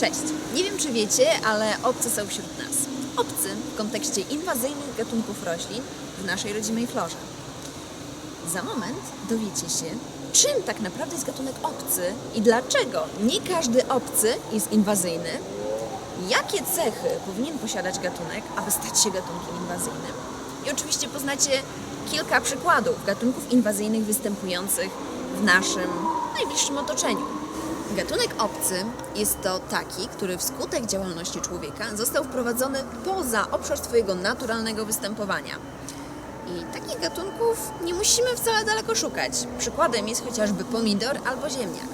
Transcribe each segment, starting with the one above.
Cześć! Nie wiem, czy wiecie, ale obcy są wśród nas. Obcy w kontekście inwazyjnych gatunków roślin w naszej rodzimej florze. Za moment dowiecie się, czym tak naprawdę jest gatunek obcy i dlaczego nie każdy obcy jest inwazyjny, jakie cechy powinien posiadać gatunek, aby stać się gatunkiem inwazyjnym. I oczywiście poznacie kilka przykładów gatunków inwazyjnych występujących w naszym najbliższym otoczeniu. Gatunek obcy jest to taki, który wskutek działalności człowieka został wprowadzony poza obszar swojego naturalnego występowania. I takich gatunków nie musimy wcale daleko szukać. Przykładem jest chociażby pomidor albo ziemniak.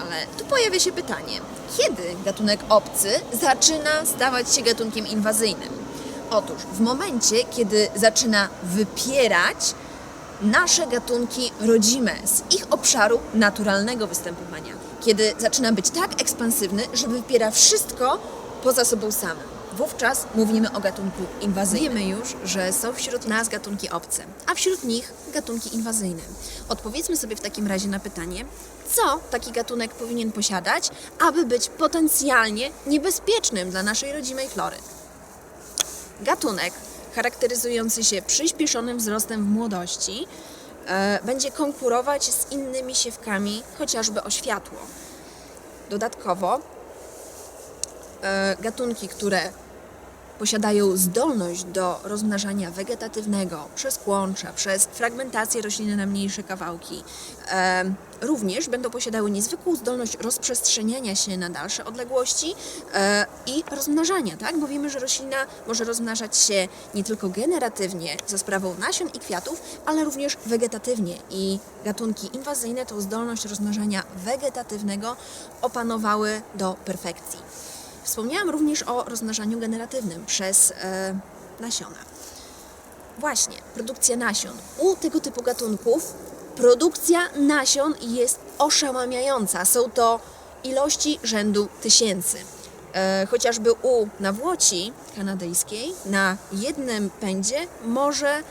Ale tu pojawia się pytanie, kiedy gatunek obcy zaczyna stawać się gatunkiem inwazyjnym? Otóż w momencie, kiedy zaczyna wypierać nasze gatunki rodzime z ich obszaru naturalnego występowania. Kiedy zaczyna być tak ekspansywny, że wypiera wszystko poza sobą samym. Wówczas mówimy o gatunku inwazyjnym. Wiemy już, że są wśród nas gatunki obce, a wśród nich gatunki inwazyjne. Odpowiedzmy sobie w takim razie na pytanie, co taki gatunek powinien posiadać, aby być potencjalnie niebezpiecznym dla naszej rodzimej flory. Gatunek charakteryzujący się przyspieszonym wzrostem w młodości będzie konkurować z innymi siewkami, chociażby o światło. Dodatkowo e, gatunki, które posiadają zdolność do rozmnażania wegetatywnego przez kłącza, przez fragmentację rośliny na mniejsze kawałki. Również będą posiadały niezwykłą zdolność rozprzestrzeniania się na dalsze odległości e, i rozmnażania, tak? Bo wiemy, że roślina może rozmnażać się nie tylko generatywnie za sprawą nasion i kwiatów, ale również wegetatywnie i gatunki inwazyjne tą zdolność rozmnażania wegetatywnego opanowały do perfekcji. Wspomniałam również o rozmnażaniu generatywnym przez e, nasiona. Właśnie, produkcja nasion. U tego typu gatunków produkcja nasion jest oszałamiająca. Są to ilości rzędu tysięcy. E, chociażby u nawłoci kanadyjskiej na jednym pędzie może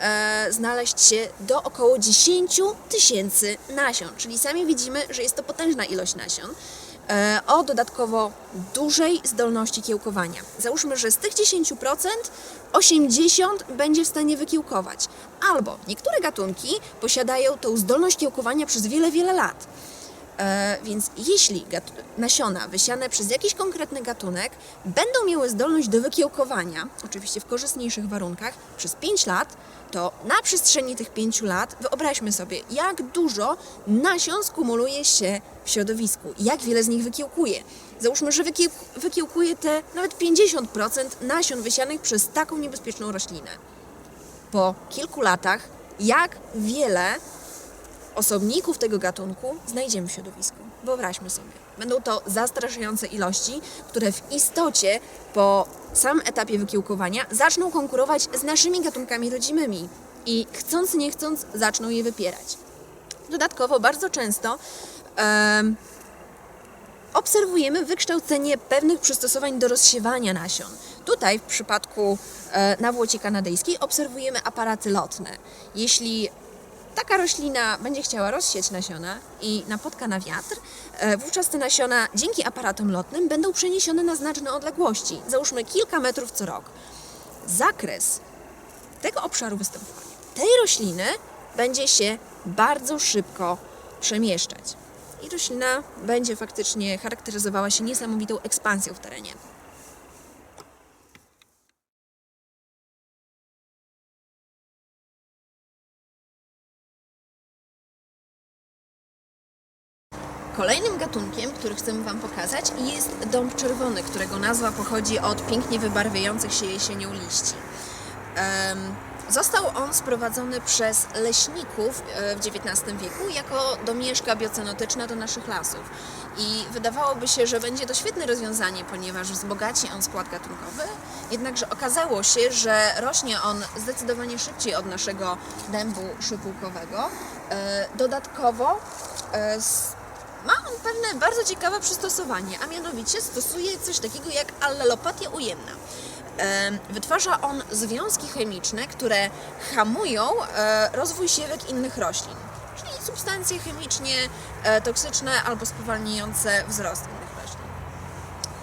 e, znaleźć się do około 10 tysięcy nasion. Czyli sami widzimy, że jest to potężna ilość nasion o dodatkowo dużej zdolności kiełkowania. Załóżmy, że z tych 10% 80 będzie w stanie wykiełkować. Albo niektóre gatunki posiadają tą zdolność kiełkowania przez wiele, wiele lat. E, więc jeśli nasiona wysiane przez jakiś konkretny gatunek będą miały zdolność do wykiełkowania, oczywiście w korzystniejszych warunkach, przez 5 lat, to na przestrzeni tych 5 lat wyobraźmy sobie, jak dużo nasion skumuluje się w środowisku, jak wiele z nich wykiełkuje. Załóżmy, że wykieł- wykiełkuje te nawet 50% nasion wysianych przez taką niebezpieczną roślinę. Po kilku latach, jak wiele osobników tego gatunku znajdziemy w środowisku. Wyobraźmy sobie. Będą to zastraszające ilości, które w istocie po samym etapie wykiełkowania zaczną konkurować z naszymi gatunkami rodzimymi i chcąc nie chcąc zaczną je wypierać. Dodatkowo bardzo często em, obserwujemy wykształcenie pewnych przystosowań do rozsiewania nasion. Tutaj w przypadku e, nawłoci kanadyjskiej obserwujemy aparaty lotne. Jeśli taka roślina będzie chciała rozsieć nasiona i napotka na wiatr, e, wówczas te nasiona dzięki aparatom lotnym będą przeniesione na znaczne odległości, załóżmy kilka metrów co rok. Zakres tego obszaru występowania tej rośliny będzie się bardzo szybko przemieszczać. I roślina będzie faktycznie charakteryzowała się niesamowitą ekspansją w terenie. Kolejnym gatunkiem, który chcemy Wam pokazać, jest dąb czerwony, którego nazwa pochodzi od pięknie wybarwiających się jesienią liści. Został on sprowadzony przez leśników e, w XIX wieku jako domieszka biocenotyczna do naszych lasów. I wydawałoby się, że będzie to świetne rozwiązanie, ponieważ wzbogaci on skład gatunkowy, jednakże okazało się, że rośnie on zdecydowanie szybciej od naszego dębu szypułkowego. E, Dodatkowo e, ma on pewne bardzo ciekawe przystosowanie, a mianowicie stosuje coś takiego jak allelopatia ujemna. Wytwarza on związki chemiczne, które hamują e, rozwój siewek innych roślin, czyli substancje chemicznie e, toksyczne albo spowalniające wzrost innych roślin.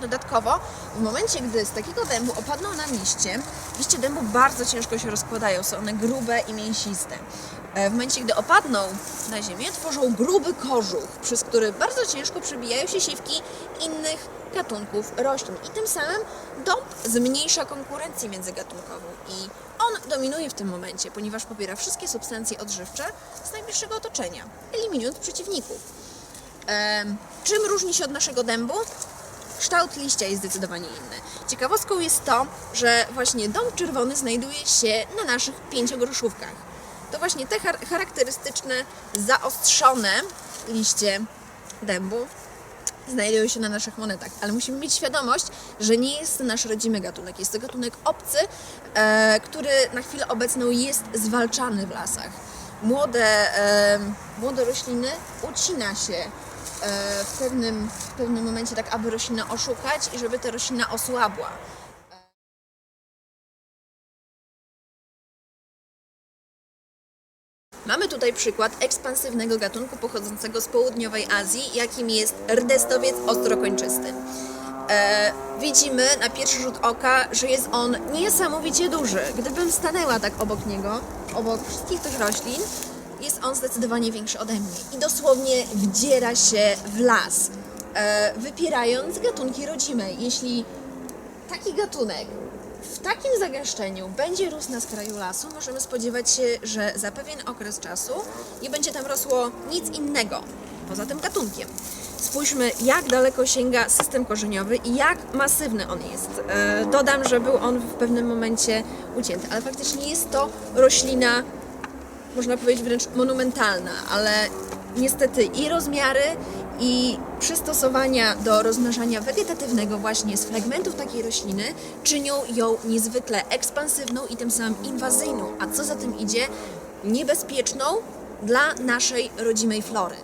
Dodatkowo, w momencie, gdy z takiego dębu opadną nam liście, liście dębu bardzo ciężko się rozkładają, są one grube i mięsiste. E, W momencie, gdy opadną na ziemię, tworzą gruby kożuch, przez który bardzo ciężko przebijają się siwki innych gatunków roślin. I tym samym dąb zmniejsza konkurencję międzygatunkową i on dominuje w tym momencie, ponieważ pobiera wszystkie substancje odżywcze z najbliższego otoczenia, eliminując przeciwników. Em, czym różni się od naszego dębu? Kształt liścia jest zdecydowanie inny. Ciekawostką jest to, że właśnie dąb czerwony znajduje się na naszych pięciogroszówkach. To właśnie te char- charakterystyczne, zaostrzone liście dębu znajdują się na naszych monetach, ale musimy mieć świadomość, że nie jest to nasz rodzimy gatunek. Jest to gatunek obcy, e, który na chwilę obecną jest zwalczany w lasach. Młode, e, młode rośliny ucina się e, w pewnym, w pewnym momencie, tak aby roślinę oszukać i żeby ta roślina osłabła. Mamy tutaj przykład ekspansywnego gatunku pochodzącego z południowej Azji, jakim jest rdestowiec ostrokończysty. E, widzimy na pierwszy rzut oka, że jest on niesamowicie duży. Gdybym stanęła tak obok niego, obok wszystkich tych roślin, jest on zdecydowanie większy ode mnie i dosłownie wdziera się w las, e, wypierając gatunki rodzime. Jeśli taki gatunek w takim zagęszczeniu będzie rósł na skraju lasu, możemy spodziewać się, że za pewien okres czasu nie będzie tam rosło nic innego poza tym gatunkiem. Spójrzmy, jak daleko sięga system korzeniowy i jak masywny on jest. E, dodam, że był on w pewnym momencie ucięty, ale faktycznie jest to roślina można powiedzieć wręcz monumentalna, ale niestety i rozmiary, i przystosowania do rozmnażania wegetatywnego właśnie z fragmentów takiej rośliny czynią ją niezwykle ekspansywną i tym samym inwazyjną, a co za tym idzie, niebezpieczną dla naszej rodzimej flory.